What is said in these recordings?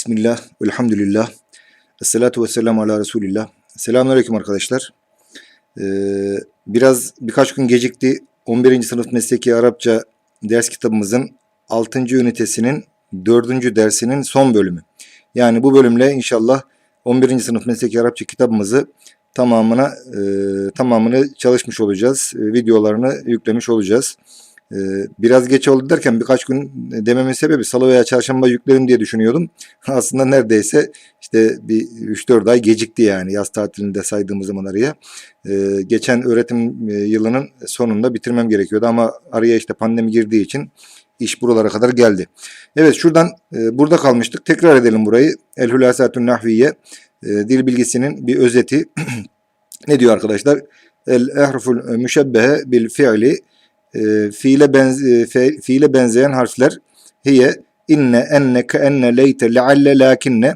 Bismillah, elhamdülillah, esselatu vesselamu ala Resulillah. Selamünaleyküm arkadaşlar. Ee, biraz birkaç gün gecikti. 11. sınıf mesleki Arapça ders kitabımızın 6. ünitesinin 4. dersinin son bölümü. Yani bu bölümle inşallah 11. sınıf mesleki Arapça kitabımızı tamamına e, tamamını çalışmış olacağız. E, videolarını yüklemiş olacağız. Ee, biraz geç oldu derken birkaç gün dememin sebebi salı veya çarşamba yüklerim diye düşünüyordum. Aslında neredeyse işte bir 3-4 ay gecikti yani yaz tatilinde saydığımız zaman araya. Ee, geçen öğretim e, yılının sonunda bitirmem gerekiyordu ama araya işte pandemi girdiği için iş buralara kadar geldi. Evet şuradan e, burada kalmıştık. Tekrar edelim burayı. El Hülasatun Nahviye e, dil bilgisinin bir özeti. ne diyor arkadaşlar? El ehruful müşebbehe bil fi'li e, fiile, benz, e, fe, fiile benzeyen harfler hiye, inne, enne, ke, enne, leyte, lealle, lakinne.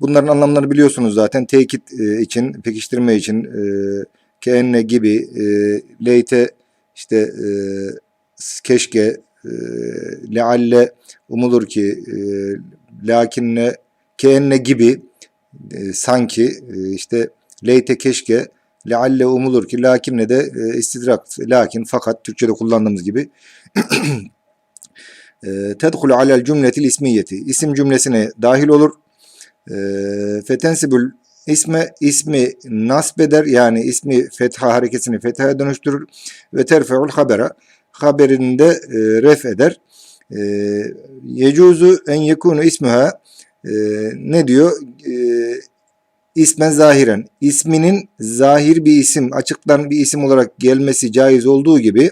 Bunların anlamlarını biliyorsunuz zaten. Tekit e, için, pekiştirme için e, ke, enne gibi, e, leyte, işte e, keşke, e, lealle, umulur ki, e, lakinne, ke, enne gibi, e, sanki, e, işte leyte, keşke, lealle umulur ki lakinle de e, istidrak. Lakin fakat Türkçe'de kullandığımız gibi e, tedhulu alel cümletil ismiyeti. İsim cümlesine dahil olur. E, fetensibül isme ismi nasbeder yani ismi fetha harekesini fethaya dönüştürür. Ve terfeul habera. Haberini de e, ref eder. E, yecuzu en yekunu ismuha e, ne diyor? E, ismen zahiren isminin zahir bir isim açıktan bir isim olarak gelmesi caiz olduğu gibi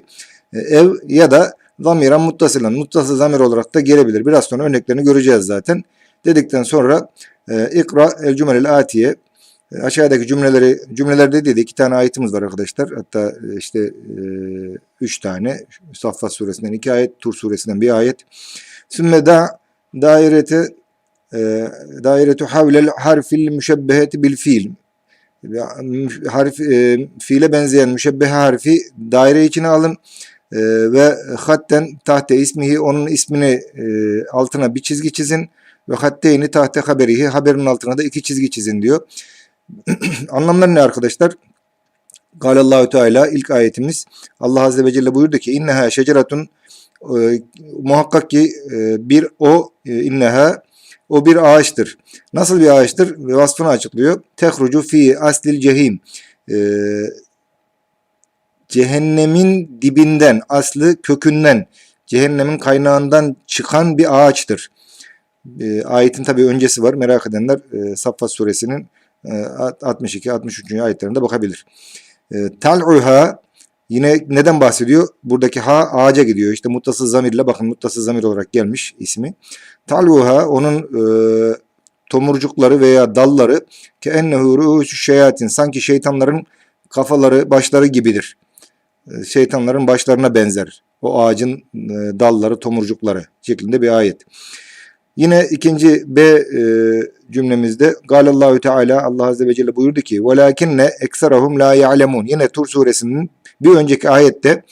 e, ev ya da zamiren muttasılan muttası zamir olarak da gelebilir. Biraz sonra örneklerini göreceğiz zaten. Dedikten sonra e, ikra el cümelel atiye e, aşağıdaki cümleleri cümlelerde dedi iki tane ayetimiz var arkadaşlar. Hatta işte üç tane Saffat suresinden iki ayet, Tur suresinden bir ayet. Sümme da dairete dairetu havlel harfil müşebbeheti bil fiil. Harf, e, fiile benzeyen müşebbehe harfi daire içine alın e, ve hatten tahte ismihi onun ismini e, altına bir çizgi çizin ve hatteyni tahte haberihi haberin altına da iki çizgi çizin diyor. Anlamları ne arkadaşlar? Galallahu Teala ilk ayetimiz Allah Azze ve Celle buyurdu ki inneha şeceratun e, muhakkak ki e, bir o e, inneha o bir ağaçtır. Nasıl bir ağaçtır? Vasfını açıklıyor. Tehrucu fi aslil cehim. Ee, cehennemin dibinden, aslı kökünden, cehennemin kaynağından çıkan bir ağaçtır. E, ayetin tabi öncesi var. Merak edenler e, Saffat suresinin e, 62-63. ayetlerinde bakabilir. E, Tal'uha yine neden bahsediyor? Buradaki ha ağaca gidiyor. İşte muttasız zamirle bakın muttasız zamir olarak gelmiş ismi. Tal'uha onun e, tomurcukları veya dalları ke ennehu ruhuşu şeyatin sanki şeytanların kafaları başları gibidir. E, şeytanların başlarına benzer. O ağacın e, dalları tomurcukları şeklinde bir ayet. Yine ikinci B e, cümlemizde Galallahu Teala Allah Azze ve Celle buyurdu ki velakinne ekserahum la ya'lemun. Yine Tur suresinin bir önceki ayette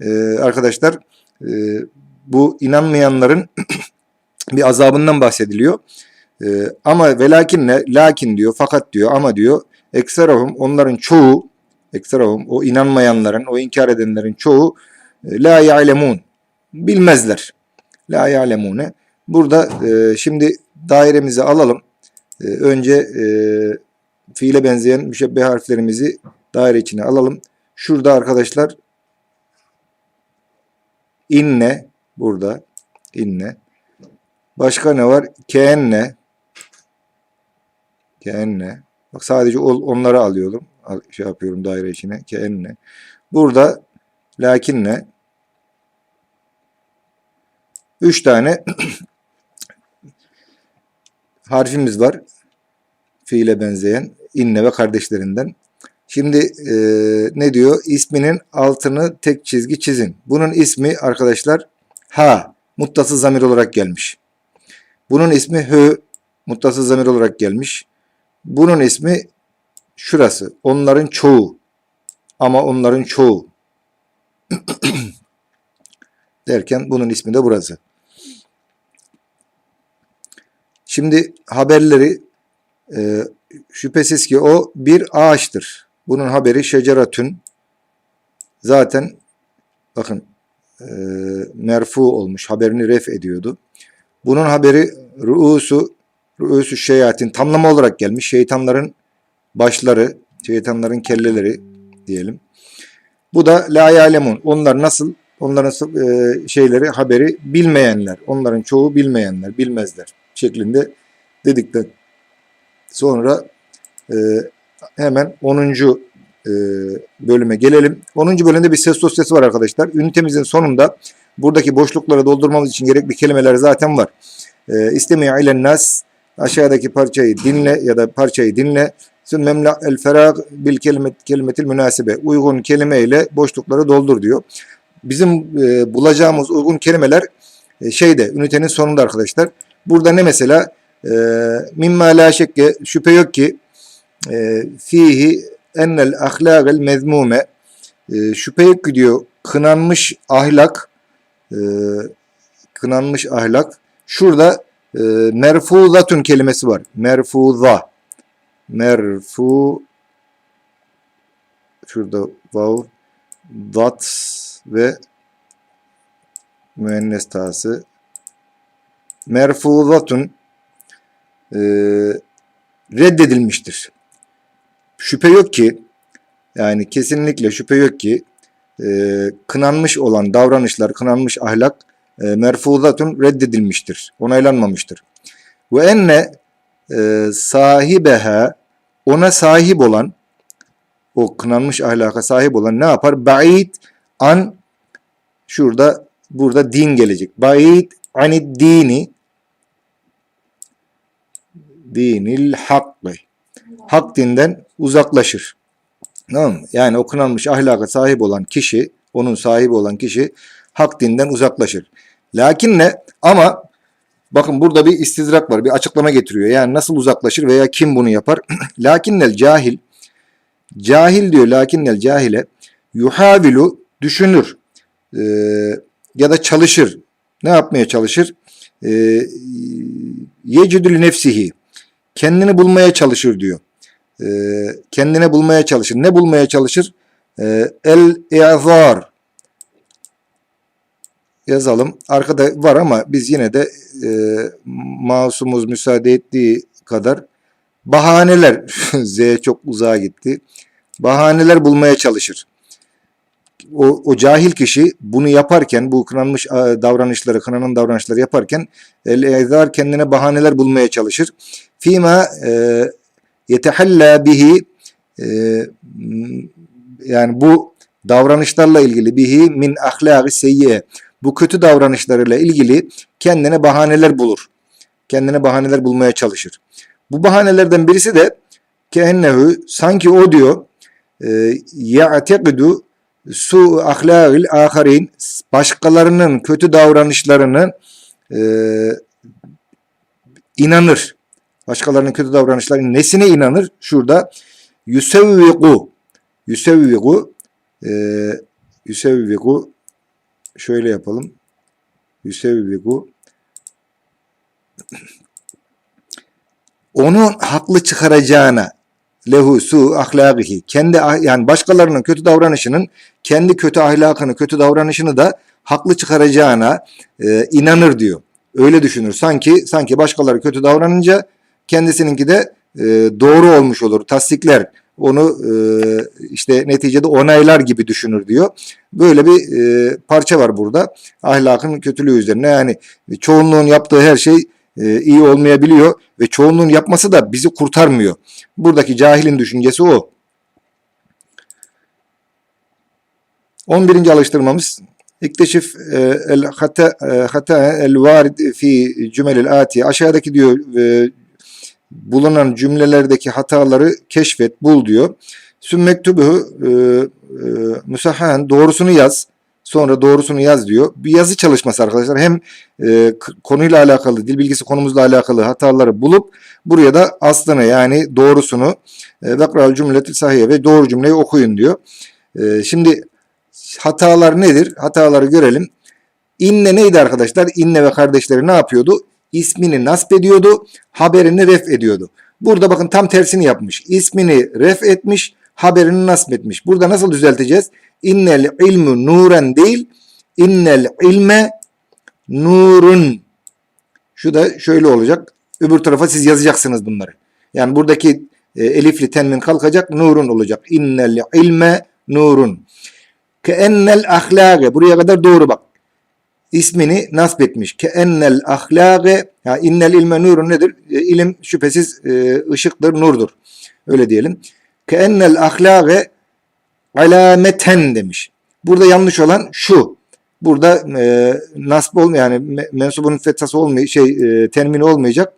e, arkadaşlar e, bu inanmayanların bir azabından bahsediliyor. E, ama velakinne lakin diyor fakat diyor ama diyor ekserahum onların çoğu ekserahum o inanmayanların o inkar edenlerin çoğu e, la ya'lemun bilmezler. La ya'lemune. Burada e, şimdi dairemizi alalım. E, önce e, fiile benzeyen müşebbeh harflerimizi daire içine alalım. Şurada arkadaşlar inne burada inne. Başka ne var? Keenne. Keenne. Bak sadece onları alıyorum. Şey yapıyorum daire içine. Keenne. Burada lakinne. Üç tane harfimiz var. Fiile benzeyen. inne ve kardeşlerinden. Şimdi e, ne diyor? İsminin altını tek çizgi çizin. Bunun ismi arkadaşlar ha. Muttasız zamir olarak gelmiş. Bunun ismi hü. Muttasız zamir olarak gelmiş. Bunun ismi şurası. Onların çoğu. Ama onların çoğu. Derken bunun ismi de burası. Şimdi haberleri e, şüphesiz ki o bir ağaçtır. Bunun haberi şeceratün. Zaten bakın e, merfu olmuş. Haberini ref ediyordu. Bunun haberi ruusu ruusu şeyatin tamlama olarak gelmiş. Şeytanların başları, şeytanların kelleleri diyelim. Bu da la yalemun. Onlar nasıl? Onların e, şeyleri, haberi bilmeyenler. Onların çoğu bilmeyenler, bilmezler şeklinde dedikten sonra e, hemen 10. E, bölüme gelelim. 10. bölümde bir ses dosyası var arkadaşlar. Ünitemizin sonunda buradaki boşlukları doldurmamız için gerekli kelimeler zaten var. E, İstemi'a ilen nas aşağıdaki parçayı dinle ya da parçayı dinle. Sümmemla el ferag bil kelimet, kelimetil münasibe. Uygun kelime ile boşlukları doldur diyor. Bizim e, bulacağımız uygun kelimeler e, şeyde ünitenin sonunda arkadaşlar. Burada ne mesela? Mimma la şekke şüphe yok ki fihi ennel ahlâgel mezmume e, şüphe yok ki diyor kınanmış ahlak e, kınanmış ahlak şurada e, merfuzatun kelimesi var. Merfuza merfu şurada vav dat ve müennes tası merfuzatun e, reddedilmiştir. Şüphe yok ki yani kesinlikle şüphe yok ki e, kınanmış olan davranışlar, kınanmış ahlak e, merfuzatun reddedilmiştir. Onaylanmamıştır. Ve enne e, sahibeha ona sahip olan o kınanmış ahlaka sahip olan ne yapar? Ba'id an şurada burada din gelecek. Ba'id anid dini dinil hakkı. Hak dinden uzaklaşır. Tamam mı? Yani o kınanmış ahlaka sahip olan kişi, onun sahibi olan kişi hak dinden uzaklaşır. Lakin ne? Ama bakın burada bir istizrak var, bir açıklama getiriyor. Yani nasıl uzaklaşır veya kim bunu yapar? Lakinnel cahil, cahil diyor lakinnel cahile, yuhavilu düşünür e, ya da çalışır. Ne yapmaya çalışır? E, yecidül nefsihi, kendini bulmaya çalışır diyor. E, kendine bulmaya çalışır. Ne bulmaya çalışır? E, El-i'zar yazalım. Arkada var ama biz yine de e, masumuz müsaade ettiği kadar bahaneler Z çok uzağa gitti. Bahaneler bulmaya çalışır. O, o cahil kişi bunu yaparken bu kınanmış davranışları, kınanan davranışları yaparken el kendine bahaneler bulmaya çalışır. Fima e, yetehalla bihi e, yani bu davranışlarla ilgili bihi min ahlaki seyyiye bu kötü davranışlarıyla ilgili kendine bahaneler bulur. Kendine bahaneler bulmaya çalışır. Bu bahanelerden birisi de keennehu sanki o diyor e, ya'tekidu su ahlakil aharin başkalarının kötü davranışlarını e, inanır. Başkalarının kötü davranışlarının nesine inanır? Şurada yusevvigu yusevvigu e, yusevvigu şöyle yapalım. Yusevvigu onu haklı çıkaracağına lehu su ahlakihi kendi ah- yani başkalarının kötü davranışının kendi kötü ahlakını, kötü davranışını da haklı çıkaracağına e, inanır diyor. Öyle düşünür. Sanki sanki başkaları kötü davranınca kendisininki de e, doğru olmuş olur. Tasdikler onu e, işte neticede onaylar gibi düşünür diyor. Böyle bir e, parça var burada. Ahlakın kötülüğü üzerine yani çoğunluğun yaptığı her şey e, iyi olmayabiliyor ve çoğunluğun yapması da bizi kurtarmıyor. Buradaki cahilin düşüncesi o. 11. alıştırmamız İkteşif el e, hata el varid fi cümelil ati aşağıdaki diyor e, bulunan cümlelerdeki hataları keşfet, bul diyor. Sümmektubuhu e, e, müsahahen doğrusunu yaz. Sonra doğrusunu yaz diyor. Bir yazı çalışması arkadaşlar. Hem e, konuyla alakalı, dil bilgisi konumuzla alakalı hataları bulup buraya da aslını yani doğrusunu e, vekral cümletil sahiye ve doğru cümleyi okuyun diyor. E, şimdi hatalar nedir? Hataları görelim. İnne neydi arkadaşlar? İnne ve kardeşleri ne yapıyordu? İsmini nasp ediyordu, haberini ref ediyordu. Burada bakın tam tersini yapmış. İsmini ref etmiş, haberini nasp etmiş. Burada nasıl düzelteceğiz? İnnel ilmu nuren değil, innel ilme nurun. Şu da şöyle olacak. Öbür tarafa siz yazacaksınız bunları. Yani buradaki e, elifli tenmin kalkacak, nurun olacak. İnnel ilme nurun. Ke ennel ahlage. Buraya kadar doğru bak. İsmini nasp etmiş. Ke ennel ahlage. Ya innel ilme nurun nedir? E, ilim şüphesiz e, ışıktır, nurdur. Öyle diyelim. Ke ennel ahlage alameten demiş. Burada yanlış olan şu. Burada e, nasb ol yani me- mensubun fethası olmay şey e, termini olmayacak.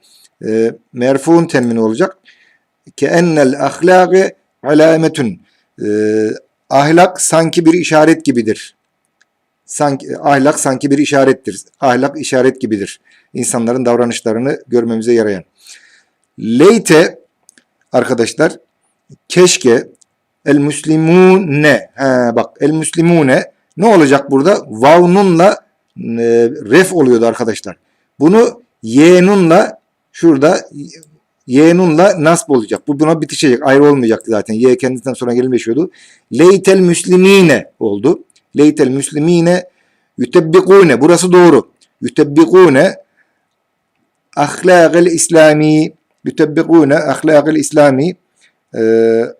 E, merfuun termini olacak. Ke ennel ahlage alametun. E, ahlak sanki bir işaret gibidir. Sanki ahlak sanki bir işarettir. Ahlak işaret gibidir. İnsanların davranışlarını görmemize yarayan. Leyte arkadaşlar keşke el müslimune he, bak el müslimune ne olacak burada? Vavnunla e, ref oluyordu arkadaşlar. Bunu yenunla şurada yenunla nasb olacak. Bu buna bitişecek. Ayrı olmayacaktı zaten. Ye kendisinden sonra gelinleşiyordu. Leytel müslimine oldu. Leytel müslimine yütebbikune. Burası doğru. Yütebbikune ahlâgel islami yütebbikune ahlâgel islami eee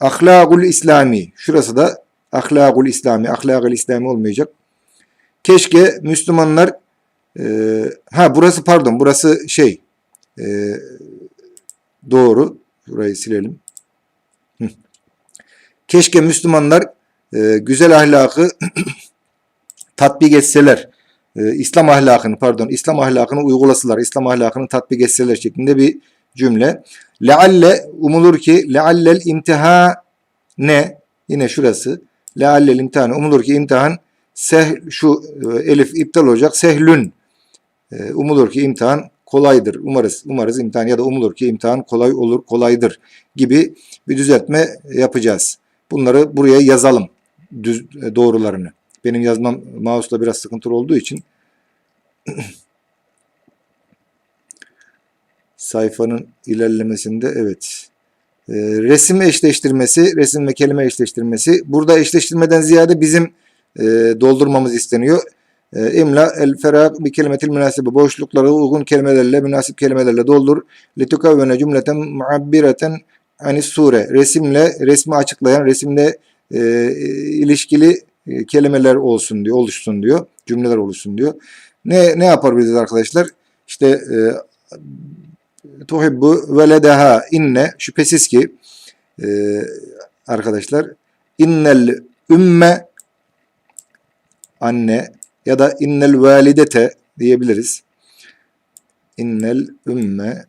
ahlakul İslami. Şurası da ahlakul İslami. Ahlakul İslami olmayacak. Keşke Müslümanlar e, ha burası pardon burası şey e, doğru. Burayı silelim. Keşke Müslümanlar e, güzel ahlakı tatbik etseler. E, İslam ahlakını pardon İslam ahlakını uygulasalar. İslam ahlakını tatbik etseler şeklinde bir cümle. Lealle umulur ki leallel imtiha ne? Yine şurası. Leallel imtihan umulur ki imtihan seh şu e, elif iptal olacak. Sehlün. E, umulur ki imtihan kolaydır. Umarız umarız imtihan ya da umulur ki imtihan kolay olur, kolaydır gibi bir düzeltme yapacağız. Bunları buraya yazalım. Düz, e, doğrularını. Benim yazmam mouse'la biraz sıkıntılı olduğu için sayfanın ilerlemesinde evet. E, resim eşleştirmesi, resim ve kelime eşleştirmesi. Burada eşleştirmeden ziyade bizim e, doldurmamız isteniyor. E, imla el ferag bir kelimetil münasibe boşlukları uygun kelimelerle, münasip kelimelerle doldur. Litukavvene cümleten muabbireten anis sure. Resimle, resmi açıklayan, resimle e, ilişkili e, kelimeler olsun diyor, oluşsun diyor. Cümleler oluşsun diyor. Ne ne yapabiliriz arkadaşlar? İşte e, tuhibbu veledeha inne şüphesiz ki e, arkadaşlar innel ümme anne ya da innel validete diyebiliriz. İnnel ümme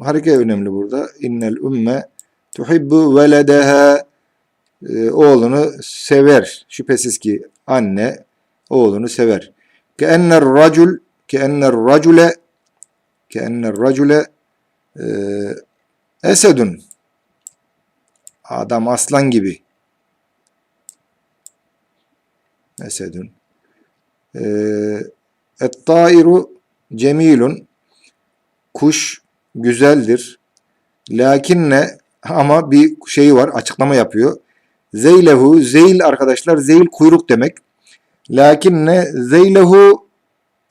hareke önemli burada. İnnel ümme tuhibbu veledeha e, oğlunu sever. Şüphesiz ki anne oğlunu sever. Ke enner racul ke enner racule ke enner racule e, esedun. Adam aslan gibi. Esedun. E, et-tairu cemilun. Kuş güzeldir. Lakinne ama bir şeyi var açıklama yapıyor zeylehu zeyl arkadaşlar zeyl kuyruk demek. Lakinne zeylehu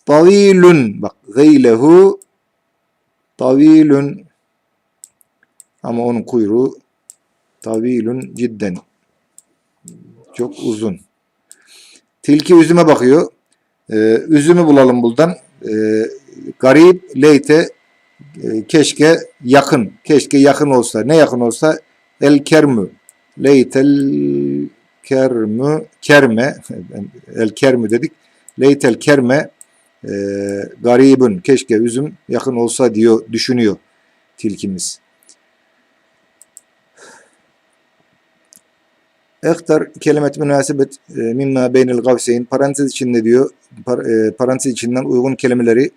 tavilun bak zeylehu tavilun ama onun kuyruğu tavilun cidden. Çok uzun. Tilki üzüme bakıyor. Ee, üzümü bulalım buradan. Ee, garip leyte e, keşke yakın. Keşke yakın olsa. Ne yakın olsa? El kermü leytel kermü kerme el kermü dedik leytel kerme e, garibun keşke üzüm yakın olsa diyor düşünüyor tilkimiz. Ektar kelimet münasebet e, mimma beynel gavseyn parantez içinde diyor par, e, parantez içinden uygun kelimeleri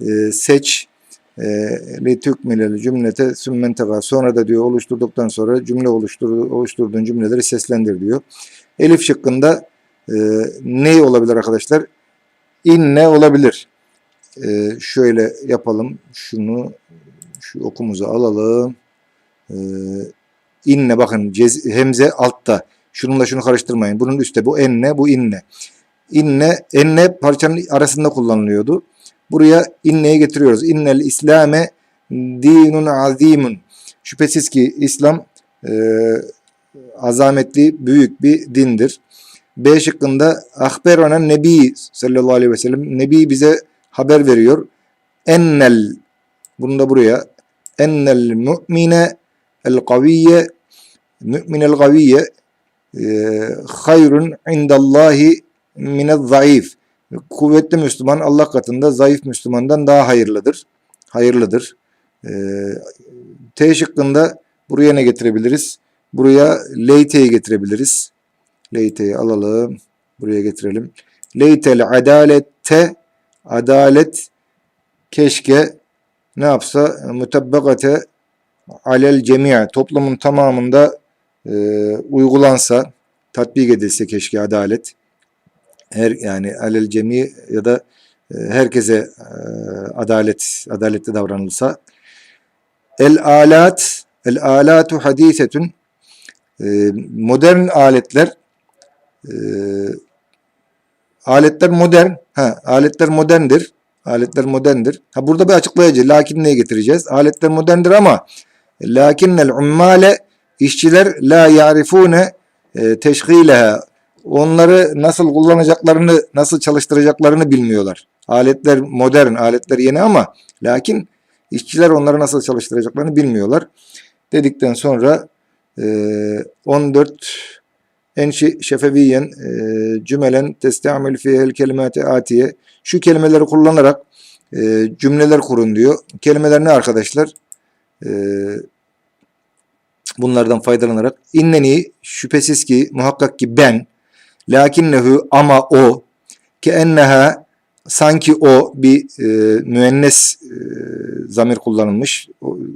e, seç e, li tükmilel cümlete sümmentega sonra da diyor oluşturduktan sonra cümle oluştur, oluşturduğun cümleleri seslendir diyor. Elif şıkkında e, ne olabilir arkadaşlar? inne olabilir. Ee, şöyle yapalım. Şunu şu okumuzu alalım. Ee, inne bakın cez, hemze altta. Şununla şunu karıştırmayın. Bunun üstte bu enne bu inne. İnne enne parçanın arasında kullanılıyordu. Buraya inneyi getiriyoruz. İnnel İslame dinun azimun. Şüphesiz ki İslam e, azametli büyük bir dindir. B şıkkında ahberana nebi sallallahu aleyhi ve sellem nebi bize haber veriyor. Ennel bunu da buraya ennel mu'mine el kaviyye mü'minel kaviyye hayrun indallahi minel zayıf. Kuvvetli Müslüman Allah katında zayıf Müslümandan daha hayırlıdır. Hayırlıdır. E, T şıkkında buraya ne getirebiliriz? Buraya leyteyi getirebiliriz. Leyteyi alalım. Buraya getirelim. Leytel adalette adalet keşke ne yapsa mütebbekate alel cemiye toplumun tamamında e, uygulansa tatbik edilse keşke adalet her yani alel cemi ya da e, herkese e, adalet adaletli davranılsa el alat el alatu hadisetun e, modern aletler aletler modern ha aletler moderndir aletler moderndir. Ha burada bir açıklayıcı lakin neye getireceğiz? Aletler moderndir ama lakinnel ummale işçiler la yarifune teşgileha onları nasıl kullanacaklarını nasıl çalıştıracaklarını bilmiyorlar aletler modern aletler yeni ama lakin işçiler onları nasıl çalıştıracaklarını bilmiyorlar dedikten sonra e, 14 enşi şefeviyen e, cümelen testamül fihel kelimati atiye şu kelimeleri kullanarak e, cümleler kurun diyor. Kelimeler ne arkadaşlar? E, bunlardan faydalanarak inneni şüphesiz ki muhakkak ki ben lakinnehu ama o ki enneha sanki o bir e, müennes e, zamir kullanılmış.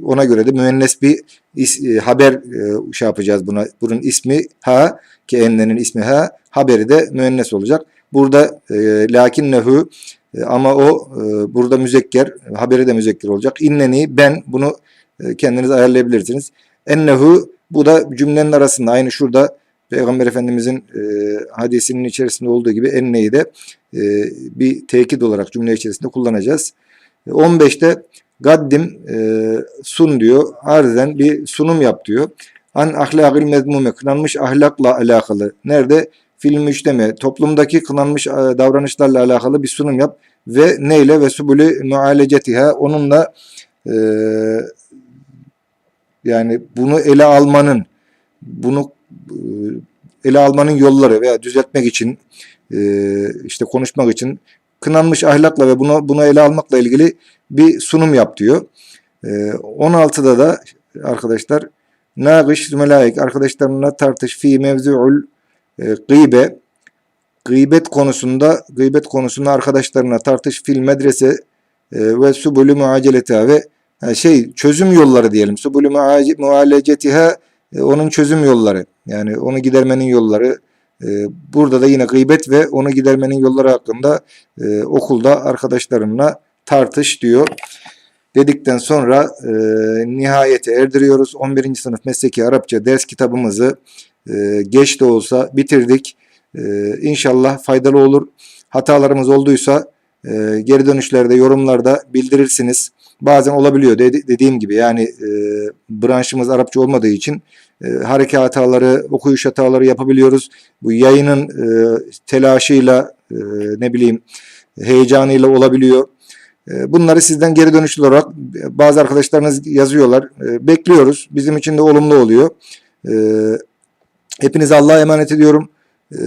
Ona göre de müennes bir is, e, haber e, şey yapacağız buna. Bunun ismi ha ki ennenin ismi ha haberi de müennes olacak. Burada e, lakinnehu e, ama o e, burada müzekker haberi de müzekker olacak. İnneni ben bunu e, kendiniz ayarlayabilirsiniz. Ennehu bu da cümlenin arasında aynı şurada Peygamber Efendimizin e, hadisinin içerisinde olduğu gibi enneyi de e, bir tekit olarak cümle içerisinde kullanacağız. E, 15'te gaddim e, sun diyor. Arzen bir sunum yap diyor. An ahlakil mezmume kınanmış ahlakla alakalı. Nerede? Film müşteme toplumdaki kınanmış e, davranışlarla alakalı bir sunum yap ve neyle ve subulü mualecetiha onunla e, yani bunu ele almanın bunu e, ele almanın yolları veya düzeltmek için e, işte konuşmak için kınanmış ahlakla ve bunu bunu ele almakla ilgili bir sunum yap diyor. E, 16'da da arkadaşlar Nâgış melaik arkadaşlarına tartış fi mevzu'ul e, gıbe gıybet konusunda gıybet konusunda arkadaşlarına tartış fil medrese e, ve subulü muaceletiha ve şey çözüm yolları diyelim. Subulü mualecetiha e, onun çözüm yolları. Yani onu gidermenin yolları. E, burada da yine gıybet ve onu gidermenin yolları hakkında e, okulda arkadaşlarımla tartış diyor. Dedikten sonra e, nihayete erdiriyoruz. 11. sınıf mesleki Arapça ders kitabımızı e, geç de olsa bitirdik. E, inşallah faydalı olur. Hatalarımız olduysa e, geri dönüşlerde, yorumlarda bildirirsiniz. Bazen olabiliyor dedi- dediğim gibi yani e, branşımız Arapça olmadığı için e, hareke hataları, okuyuş hataları yapabiliyoruz. Bu yayının e, telaşıyla e, ne bileyim heyecanıyla olabiliyor. E, Bunları sizden geri dönüşlü olarak bazı arkadaşlarınız yazıyorlar. E, Bekliyoruz. Bizim için de olumlu oluyor. E, Hepinize Allah'a emanet ediyorum. E,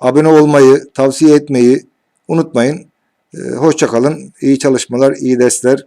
Abone olmayı, tavsiye etmeyi unutmayın. E, Hoşça kalın. İyi çalışmalar, iyi dersler.